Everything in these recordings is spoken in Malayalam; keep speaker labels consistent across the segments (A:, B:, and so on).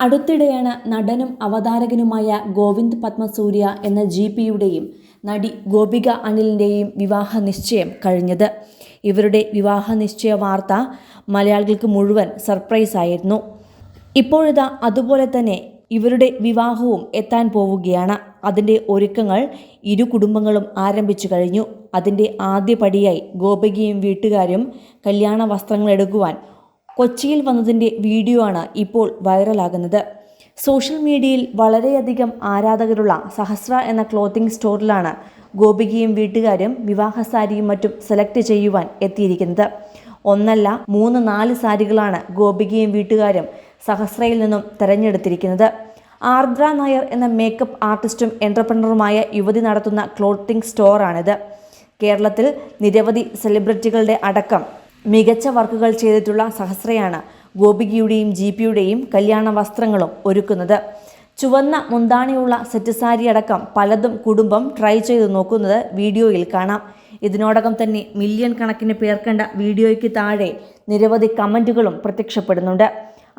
A: അടുത്തിടെയാണ് നടനും അവതാരകനുമായ ഗോവിന്ദ് പത്മസൂര്യ എന്ന ജി പിയുടെയും നടി ഗോപിക അനിലിന്റെയും വിവാഹ നിശ്ചയം കഴിഞ്ഞത്. ഇവരുടെ വിവാഹ നിശ്ചയ വാർത്ത മലയാളികൾക്ക് മുഴുവൻ സർപ്രൈസ് ആയിരുന്നു ഇപ്പോഴിതാ അതുപോലെ തന്നെ ഇവരുടെ വിവാഹവും എത്താൻ പോവുകയാണ്. അതിന്റെ ഒരുക്കങ്ങൾ ഇരു കുടുംബങ്ങളും ആരംഭിച്ചു കഴിഞ്ഞു. അതിന്റെ ആദ്യപടിയായി ഗോപികയും വീട്ടുകാരും കല്യാണ വസ്ത്രങ്ങൾ എടുക്കുവാൻ കൊച്ചിയിൽ വന്നതിന്റെ വീഡിയോ ആണ് ഇപ്പോൾ വൈറലാകുന്നത്. സോഷ്യൽ മീഡിയയിൽ വളരെയധികം ആരാധകരുള്ള സഹസ്ര എന്ന ക്ലോത്തിംഗ് സ്റ്റോറിലാണ് ഗോപികയും വീട്ടുകാരും വിവാഹ സാരിയും മറ്റും സെലക്ട് ചെയ്യുവാൻ എത്തിയിരിക്കുന്നത്. ഒന്നല്ല മൂന്ന് നാല് സാരികളാണ് ഗോപികയും വീട്ടുകാരും സഹസ്രയിൽ നിന്നും തെരഞ്ഞെടുത്തിരിക്കുന്നത്. ആർദ്ര നായർ എന്ന മേക്കപ്പ് ആർട്ടിസ്റ്റും എന്റർപ്രണറുമായ യുവതി നടത്തുന്ന ക്ലോത്തിംഗ് സ്റ്റോറാണിത് കേരളത്തിൽ നിരവധി സെലിബ്രിറ്റികളുടെ അടക്കം മികച്ച വർക്കുകൾ ചെയ്തിട്ടുള്ള സഹസ്രയാണ് ഗോപികയുടെയും ജി പിയുടെയും കല്യാണ വസ്ത്രങ്ങളും ഒരുക്കുന്നത്. ചുവന്ന മുന്താണിയുള്ള സെറ്റ് സാരി അടക്കം പലതും കുടുംബം ട്രൈ ചെയ്ത് നോക്കുന്നത് വീഡിയോയിൽ കാണാം. ഇതിനോടകം തന്നെ മില്യൺ കണക്കിന് പേർ കണ്ട വീഡിയോയ്ക്ക് താഴെ നിരവധി കമന്റുകളും പ്രത്യക്ഷപ്പെടുന്നുണ്ട്.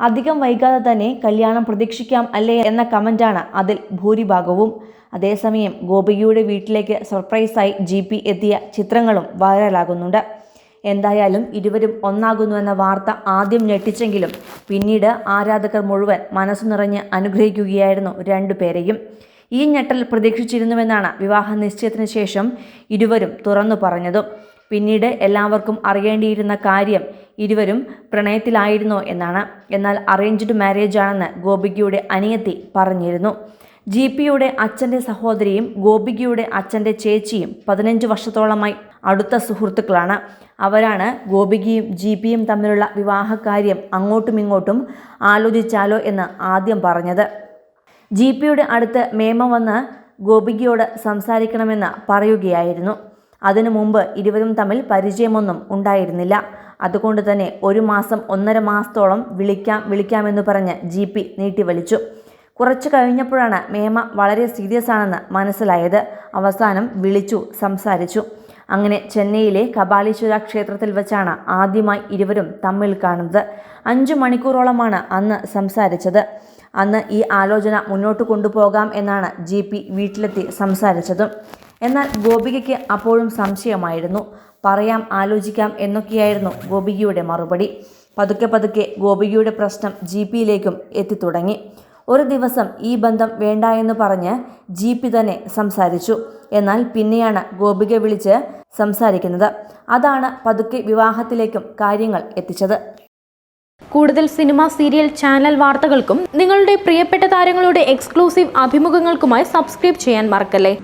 A: അധികം വൈകാതെ തന്നെ കല്യാണം പ്രതീക്ഷിക്കാം അല്ലേ എന്ന കമന്റാണ് അതിൽ ഭൂരിഭാഗവും. അതേസമയം ഗോപികയുടെ വീട്ടിലേക്ക് സർപ്രൈസായി ജി എത്തിയ ചിത്രങ്ങളും വൈറലാകുന്നുണ്ട് എന്തായാലും ഇരുവരും ഒന്നാകുന്നുവെന്ന വാർത്ത ആദ്യം ഞെട്ടിച്ചെങ്കിലും പിന്നീട് ആരാധകർ മുഴുവൻ മനസ്സു നിറഞ്ഞ് അനുഗ്രഹിക്കുകയായിരുന്നു രണ്ടുപേരെയും ഈ ഞെട്ടൽ പ്രതീക്ഷിച്ചിരുന്നുവെന്നാണ് വിവാഹ നിശ്ചയത്തിന് ശേഷം ഇരുവരും തുറന്നു പറഞ്ഞതും. പിന്നീട് എല്ലാവർക്കും അറിയേണ്ടിയിരുന്ന കാര്യം ഇരുവരും പ്രണയത്തിലായിരുന്നോ എന്നാണ്. എന്നാൽ അറേഞ്ച്ഡ് മാരേജ് ആണെന്ന് ഗോപികയുടെ അനിയത്തി പറഞ്ഞിരുന്നു. ജി പിയുടെ അച്ഛന്റെ സഹോദരിയും ഗോപികയുടെ അച്ഛന്റെ ചേച്ചിയും പതിനഞ്ച് വർഷത്തോളമായി അടുത്ത സുഹൃത്തുക്കളാണ്. അവരാണ് ഗോപികയും ജി പിയും തമ്മിലുള്ള വിവാഹകാര്യം അങ്ങോട്ടും ഇങ്ങോട്ടും ആലോചിച്ചാലോ എന്ന് ആദ്യം പറഞ്ഞത്. ജി പിയുടെ അടുത്ത് മേമ വന്ന് ഗോപികയോട് സംസാരിക്കണമെന്ന് പറയുകയായിരുന്നു. അതിനു മുമ്പ് ഇരുവരും തമ്മിൽ പരിചയമൊന്നും ഉണ്ടായിരുന്നില്ല. അതുകൊണ്ട് തന്നെ ഒരു മാസം ഒന്നര മാസത്തോളം വിളിക്കാം വിളിക്കാമെന്ന് പറഞ്ഞ് ജി പി നീട്ടിവലിച്ചു. കുറച്ച് കഴിഞ്ഞപ്പോഴാണ് മേമ വളരെ സീരിയസ് ആണെന്ന് മനസ്സിലായത്. അവസാനം വിളിച്ചു സംസാരിച്ചു. അങ്ങനെ ചെന്നൈയിലെ കപാലീശ്വര ക്ഷേത്രത്തിൽ വെച്ചാണ് ആദ്യമായി ഇരുവരും തമ്മിൽ കാണുന്നത്. അഞ്ചു മണിക്കൂറോളമാണ് അന്ന് സംസാരിച്ചത്. അന്ന് ഈ ആലോചന മുന്നോട്ട് കൊണ്ടുപോകാം എന്നാണ് ജി പി വീട്ടിലെത്തി സംസാരിച്ചതും. എന്നാൽ ഗോപികയ്ക്ക് അപ്പോഴും സംശയമായിരുന്നു. പറയാം ആലോചിക്കാം എന്നൊക്കെയായിരുന്നു ഗോപികയുടെ മറുപടി. പതുക്കെ പതുക്കെ ഗോപികയുടെ പ്രശ്നം ജി പിയിലേക്കും എത്തിത്തുടങ്ങി. ഒരു ദിവസം ഈ ബന്ധം വേണ്ട എന്ന് പറഞ്ഞ് ജി പി തന്നെ സംസാരിച്ചു. എന്നാൽ പിന്നെയാണ് ഗോപിക വിളിച്ച് സംസാരിക്കുന്നത്. അതാണ് പതുക്കെ വിവാഹത്തിലേക്കും കാര്യങ്ങൾ എത്തിച്ചത്.
B: കൂടുതൽ സിനിമ സീരിയൽ ചാനൽ വാർത്തകൾക്കും നിങ്ങളുടെ പ്രിയപ്പെട്ട താരങ്ങളുടെ എക്സ്ക്ലൂസീവ് അഭിമുഖങ്ങൾക്കുമായി സബ്സ്ക്രൈബ് ചെയ്യാൻ മറക്കല്ലേ?